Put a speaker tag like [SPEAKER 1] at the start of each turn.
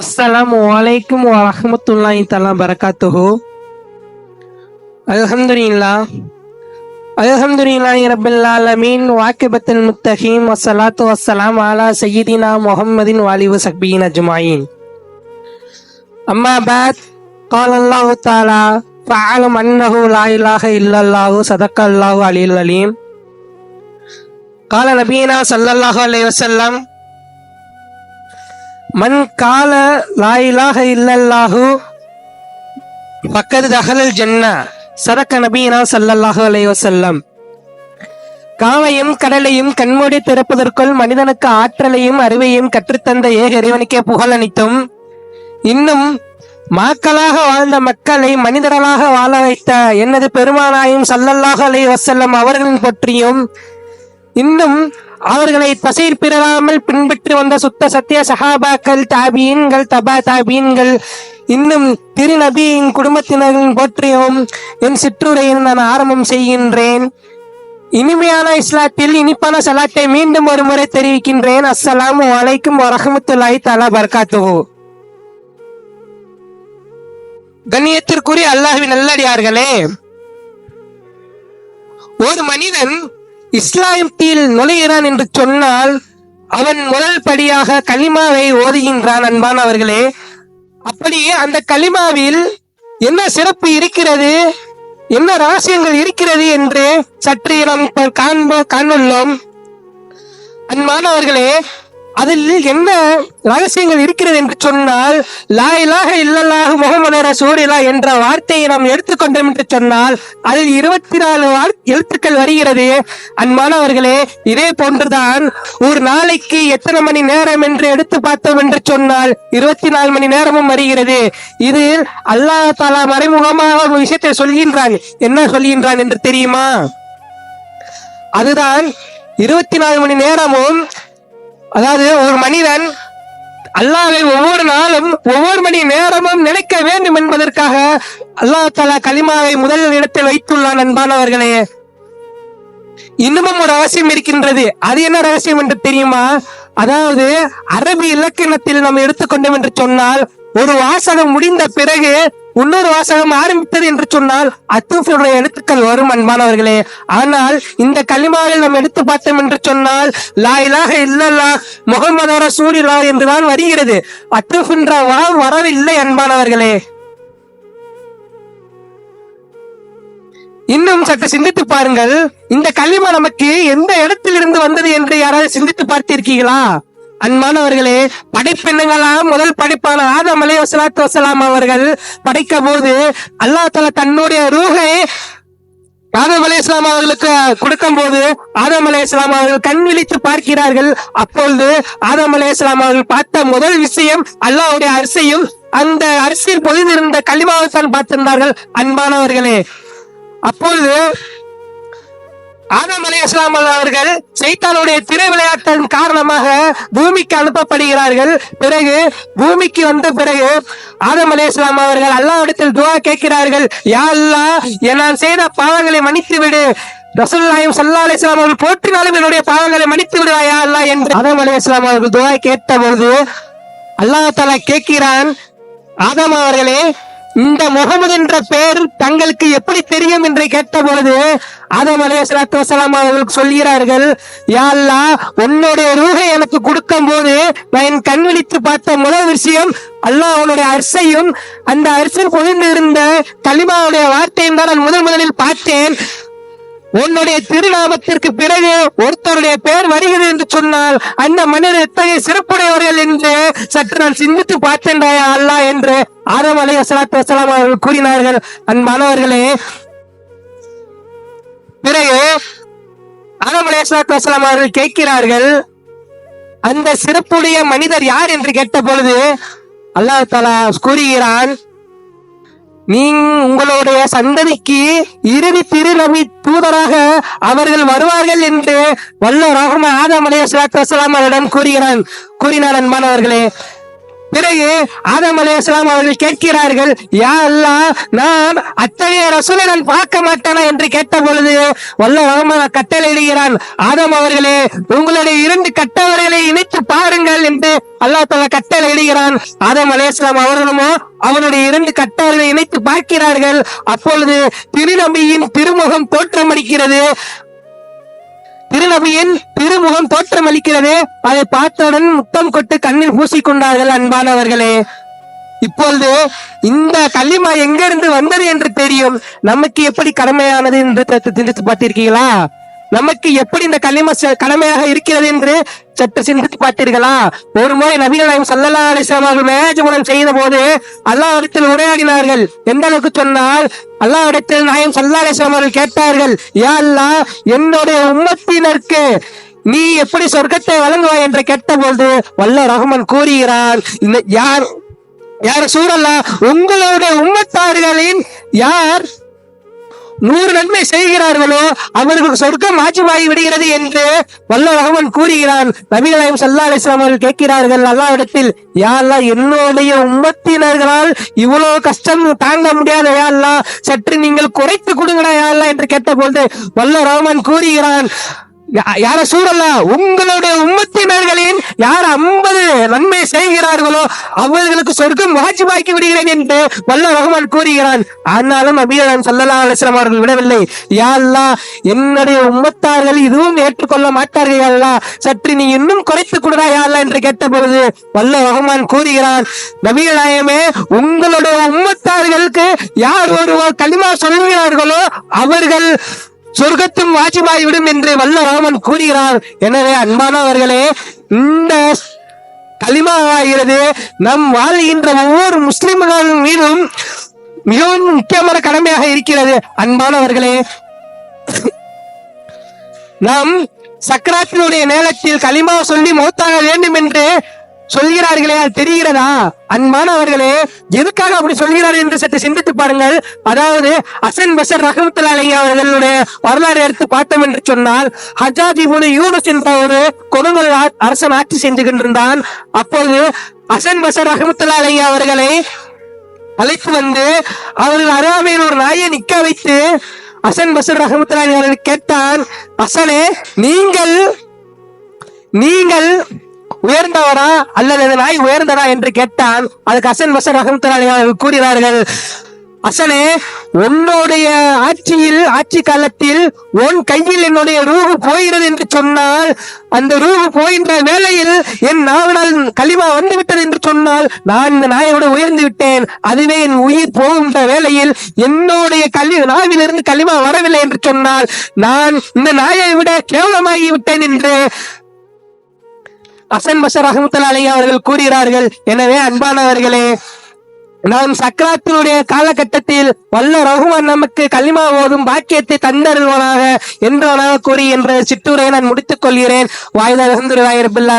[SPEAKER 1] அஸ்ஸலாமு அலைக்கும் வரஹ்மத்துல்லாஹி தஆலா பரகாத்துஹு அல்ஹம்துலில்லாஹ் அல்ஹம்துலில்லாஹி ரப்பில் ஆலமீன் வாக்கிபத்துல் முத்தகீம் வஸ்ஸலாத்து வஸ்ஸலாம் அலா சய்யிதினா முஹம்மதின் வாலிவு வஸஹ்பிஹி அஜ்மாயின் அம்மா பாத் قال الله تعالى فاعلم انه لا اله الا الله صدق الله العلي العليم قال نبينا صلى الله عليه وسلم மன் கால லா இலாஹ இல்லல்லாஹு பக்கத்து தகலல் ஜன்னா சரக்க நபீனா சல்லல்லாஹு அலைஹி வஸல்லம் காவையும் கடலையும் கண்மூடி திறப்பதற்குள் மனிதனுக்கு ஆற்றலையும் அறிவையும் கற்றுத்தந்த ஏக இறைவனுக்கே புகழனித்தும் இன்னும் மாக்களாக வாழ்ந்த மக்களை மனிதர்களாக வாழ வைத்த எனது பெருமானாயும் சல்லல்லாஹ் அலைஹி வசல்லம் அவர்களின் பற்றியும் இன்னும் அவர்களை தசைர் பிறராமல் பின்பற்றி வந்த சுத்த சத்திய சஹாபாக்கள் தாபீன்கள் தபா தாபீன்கள் இன்னும் திருநபியின் குடும்பத்தினர்களின் போற்றியும் என் சிற்றுரையில் நான் ஆரம்பம் செய்கின்றேன். இனிமையான இஸ்லாத்தில் இனிப்பான சலாத்தை மீண்டும் ஒரு முறை தெரிவிக்கின்றேன். அஸ்ஸலாம் அலைக்கும் வரஹமத்துல்லாஹி தலா பரகாத்துஹு. கண்ணியத்திற்குரிய அல்லாஹுவின் நல்லடியார்களே ஒரு மனிதன் இஸ்லாமத்தில் நுழைகிறான் என்று சொன்னால் அவன் முதல் படியாக கலிமாவை ஓதுகின்றான் அன்பானவர்களே அப்படி அந்த கலிமாவில் என்ன சிறப்பு இருக்கிறது என்ன ரகசியங்கள் இருக்கிறது என்று சற்று நாம் காண்ப காணுள்ளோம். அன்பானவர்களே அதில் என்ன ரகசியங்கள் இருக்கிறது என்று சொன்னால் லாயிலாக இல்லல்லாக இல்லல்லாஹு முகமது ரசூலில்லா என்ற வார்த்தையை நாம் எடுத்துக்கொண்டோம் என்று சொன்னால் அதில் இருபத்தி நாலு எழுத்துக்கள் வருகிறது. அன்பானவர்களே இதே போன்றுதான் ஒரு நாளைக்கு எத்தனை மணி நேரம் என்று எடுத்து பார்த்தோம் என்று சொன்னால் இருபத்தி நாலு மணி நேரமும் வருகிறது. இது அல்லாஹ் தாலா மறைமுகமாக ஒரு விஷயத்தை சொல்கின்றான். என்ன சொல்கின்றான் என்று தெரியுமா? அதுதான் இருபத்தி நாலு மணி நேரமும் அதாவது ஒரு மனிதன் அல்லாவை ஒவ்வொரு நாளும் ஒவ்வொரு மணி நேரமும் நினைக்க வேண்டும் என்பதற்காக அல்லாஹ் தலா கலிமாவை முதல் இடத்தில் வைத்துள்ளான் அன்பானவர்களே. இன்னமும் ஒரு ரகசியம் இருக்கின்றது. அது என்ன ரகசியம் என்று தெரியுமா? அதாவது அரபி இலக்கணத்தில் நாம் எடுத்துக்கொண்டோம் என்று சொன்னால் ஒரு வாசகம் முடிந்த பிறகு இன்னொரு வாசகம் ஆரம்பித்தது என்று சொன்னால் அத்தூஃபியுடைய எழுத்துக்கள் வரும் அன்பானவர்களே. ஆனால் இந்த களிமாவில் நாம் எடுத்து பார்த்தோம் என்று சொன்னால் லா இலாஹ இல்லல்லா முகமது ரசூலில்லா என்றுதான் வருகிறது. அத்தூஃப் என்ற வரம் வரவில்லை அன்பானவர்களே. இன்னும் சற்று சிந்தித்து பாருங்கள் இந்த களிமா நமக்கு எந்த இடத்திலிருந்து வந்தது என்று யாராவது சிந்தித்து பார்த்திருக்கீங்களா அன்பானவர்களே படைப்பெண்ணுங்களா முதல் படைப்பான ஆதம் அலை வசலாத்து வசலாம் அவர்கள் படைக்க போது அல்லாஹ் தலா தன்னுடைய ரூகை ஆதம் அலை இஸ்லாம் அவர்களுக்கு கொடுக்கும் போது ஆதம் அலை இஸ்லாம் அவர்கள் கண் விழித்து பார்க்கிறார்கள். அப்பொழுது ஆதம் அலை இஸ்லாம் அவர்கள் பார்த்த முதல் விஷயம் அல்லாஹ்வுடைய அரிசையும் அந்த அரிசியில் பொழுதிருந்த களிமாவை தான் பார்த்திருந்தார்கள் அன்பானவர்களே. அப்பொழுது ஆதம் அலி இஸ்லாம் அவர்கள் சைத்தானுடைய திரை விளையாட்டின் காரணமாக பூமிக்கு அனுப்பப்படுகிறார்கள். பிறகு பூமிக்கு வந்த பிறகு ஆதம் அலி இஸ்லாம் அவர்கள் அல்லாவிடத்தில் துவா கேட்கிறார்கள். யா அல்லாஹ் நான் செய்த பாவங்களை மன்னித்து விடு ரசூல்லாயும் சல்லா அலி இஸ்லாம் அவர்கள் போற்றினாலும் என்னுடைய பாவங்களை மன்னித்து விடுவாயா அல்லா என்று ஆதம் அலி இஸ்லாம் அவர்கள் துவா கேட்ட பொழுது அல்லாஹ் கேட்கிறான். ஆதம் அவர்களே இந்த முகமது என்ற பெயர் தங்களுக்கு எப்படி தெரியும் என்று கேட்ட பொழுது ஆதம் அலைஹிஸ்ஸலாத்து வஸலாம் சொல்கிறார்கள் யா அல்லாஹ் உன்னுடைய ரூகை எனக்கு கொடுக்கும் போது நான் என் கண் விழித்து பார்த்த முதல் விஷயம் அல்லாஹ் அவனுடைய அரிசையும் அந்த அரிசியில் பொழிந்து இருந்த கலிமாவுடைய வார்த்தையும் தான் நான் முதல் முதலில் பார்த்தேன். உன்னுடைய திருநாமத்திற்கு பிறகு ஒருத்தருடைய பெயர் வருகிறது என்று சொன்னால் அந்த மனிதர் எத்தகைய சிறப்புடையவர்கள் என்று சற்று நான் சிந்தித்து பார்த்தேன் அல்லாஹ் என்று ஆதம் அலைய சலாத்து வசலாம் அவர்கள் கூறினார்கள். அன்பானவர்களே பிறகு ஆதம் அலைய சலாத்து வசலாம் அவர்கள் கேட்கிறார்கள் அந்த சிறப்புடைய மனிதர் யார் என்று கேட்ட பொழுது அல்லாஹ் தலா கூறுகிறான் நீ உங்களுடைய சந்ததிக்கு இறுதி திருநபி தூதராக அவர்கள் வருவார்கள் என்று வல்ல ரஹ்ம ஆதம் அலைஹிஸ்ஸலாத்து வஸலாம் அவரிடம் கூறுகிறான். கூறினார் அன்பானவர்களே பிறகு ஆதம் அலையாம் அவர்கள் கேட்கிறார்கள் யா அல்லாஹ் நான் அத்தகைய ரசூலை நான் பார்க்க மாட்டேனா என்று கேட்ட பொழுது வல்ல ரஹ்மான் கட்டளையிடுகிறான். ஆதம் அவர்களே உங்களுடைய இரண்டு கட்டவர்களை இணைத்து பாருங்கள் என்று அல்லாஹ் தலா கட்டளை இடுகிறான் ஆதம் அலையாம் அவர்களுமோ அவனுடைய இரண்டு கட்டவர்களை இணைத்து பார்க்கிறார்கள். அப்பொழுது திருநம்பியின் திருமுகம் தோற்றமளிக்கிறது. திருநபியின் திருமுகம் தோற்றமளிக்கிறது. அதை பார்த்தவுடன் முத்தம் கொட்டு கண்ணில் பூசிக்கொண்டார்கள் அன்பானவர்களே. இப்பொழுது இந்த கல்லிமா எங்கிருந்து வந்தது என்று தெரியும். நமக்கு எப்படி கடமையானது என்று சிந்தித்து பார்த்திருக்கீங்களா? நமக்கு எப்படி இந்த கலிம கடமையாக இருக்கிறது என்று சற்று சிந்தித்து பார்த்தீர்களா? ஒரு முறை நபிகள் நாயம் சல்லல்லா அலிஸ்லாம் அவர்கள் மேஜமுடன் செய்த போது அல்லாஹ்விடத்தில் உரையாடினார்கள். எந்த அளவுக்கு சொன்னால் அல்லாஹ்விடத்தில் நாயம் சல்லா அலிஸ்லாம் அவர்கள் கேட்டார்கள் யா அல்லாஹ் என்னுடைய உம்மத்தினருக்கு நீ எப்படி சொர்க்கத்தை வழங்குவாய்? என்று கேட்டபோது வல்ல ரஹ்மான் கூறுகிறான். இந்த யார் யார் சூழல்லா உங்களுடைய உம்மத்தார்களின் யார்? நூறு நன்மை செய்கிறார்களோ அவர்களுக்கு சொர்க்கம் ஆட்சிமாகி விடுகிறது என்று வல்ல ரஹ்மான் கூறுகிறான். நபிகளாயும் சல்லா அலிஸ்லாம் அவர்கள் கேட்கிறார்கள் அல்லாவிடத்தில் இடத்தில் அல்லாஹ் என்னுடைய உம்மத்தினர்களால் இவ்வளவு கஷ்டம் தாங்க முடியாத யாரெல்லாம் சற்று நீங்கள் குறைத்து கொடுங்கடா யாரெல்லாம் என்று கேட்டபோது வல்ல ரஹ்மான் கூறுகிறான் யார சூழல்லா? உங்களுடைய உம்மத்தினர்களின் யார் ஐம்பது நன்மை செய்கிறார்களோ அவர்களுக்கு சொர்க்கம் வாஜிபாக்கி விடுகிறேன் என்று வல்ல ரஹ்மான் கூறுகிறான். ஆனாலும் அபியான் சல்லல்லா அலிஸ்லாம் அவர்கள் விடவில்லை. யா என்னுடைய உம்மத்தார்கள் இதுவும் ஏற்றுக்கொள்ள மாட்டார்கள் யா சற்று நீ இன்னும் குறைத்து கொடுடா யா என்று என்று கேட்டபொழுது வல்ல ரஹ்மான் கூறுகிறான். நபீராயமே உங்களுடைய உம்மத்தார்களுக்கு யார் ஒருவர் களிமா சொல்கிறார்களோ அவர்கள் சொர்க்கத்தும் வாஜிபாய்விடும் என்று வல்ல ராமன் கூறுகிறார். எனவே அன்பானவர்களே இந்த களிமாவாகிறது நம் வாழ்கின்ற ஒவ்வொரு முஸ்லிம்கள் மீதும் மிகவும் முக்கியமான கடமையாக இருக்கிறது. அன்பானவர்களே நாம் சக்கராத்தினுடைய நேரத்தில் களிமா சொல்லி மௌத்தாக வேண்டும் என்று சொல்கிறார்களே அது தெரிகிறதா? அன்பானவர்களே எதுக்காக அப்படி சொல்கிறார்கள் என்று சற்று சிந்தித்து பாருங்கள். அதாவது அசன் பசர் ரஹமத்துல்லா அலி அவர்களுடைய வரலாறு எடுத்து பார்த்தோம் என்று சொன்னால் ஹஜாஜி முனு யூனுஸ் என்ற ஒரு கொடுங்கல் அரசன் ஆட்சி சென்று கொண்டிருந்தான். அப்போது அசன் பசர் ரஹமத்துல்லா அலி அவர்களை அழைத்து வந்து அவர்கள் அருகாமையில் ஒரு நாயை நிக்க வைத்து அசன் பசர் அலி அவர்கள் கேட்டான் அசனே நீங்கள் நீங்கள் உயர்ந்தவரா அல்லது இந்த நாய் உயர்ந்ததா என்று கேட்டான் அதுக்கு அசன் வசன் ரஹமத்துல்லாஹி கூறினார்கள் அசனே உன்னுடைய ஆட்சியில் ஆட்சி காலத்தில் உன் கையில் என்னுடைய ரூபு போகிறது என்று சொன்னால் அந்த ரூபு போகின்ற வேளையில் என் நாவனால் களிமா வந்து விட்டது என்று சொன்னால் நான் இந்த நாயோடு உயர்ந்து விட்டேன். அதுவே என் உயிர் போகின்ற வேளையில் என்னுடைய கல்வி நாவிலிருந்து களிமா வரவில்லை என்று சொன்னால் நான் இந்த நாயை விட கேவலமாகி விட்டேன் என்று அசன் பஷர் ரஹமத்துல்லா அலி அவர்கள் கூறுகிறார்கள் எனவே அன்பானவர்களே நாம் சக்கராத்தினுடைய காலகட்டத்தில் வல்ல ரகுமான் நமக்கு கலிமா ஓதும் பாக்கியத்தை தந்தருவானாக என்றவனாக கூறி என்ற சிற்றுரையை நான் முடித்துக் கொள்கிறேன். வாய்தா அலமதுல்லாஹி ரபில்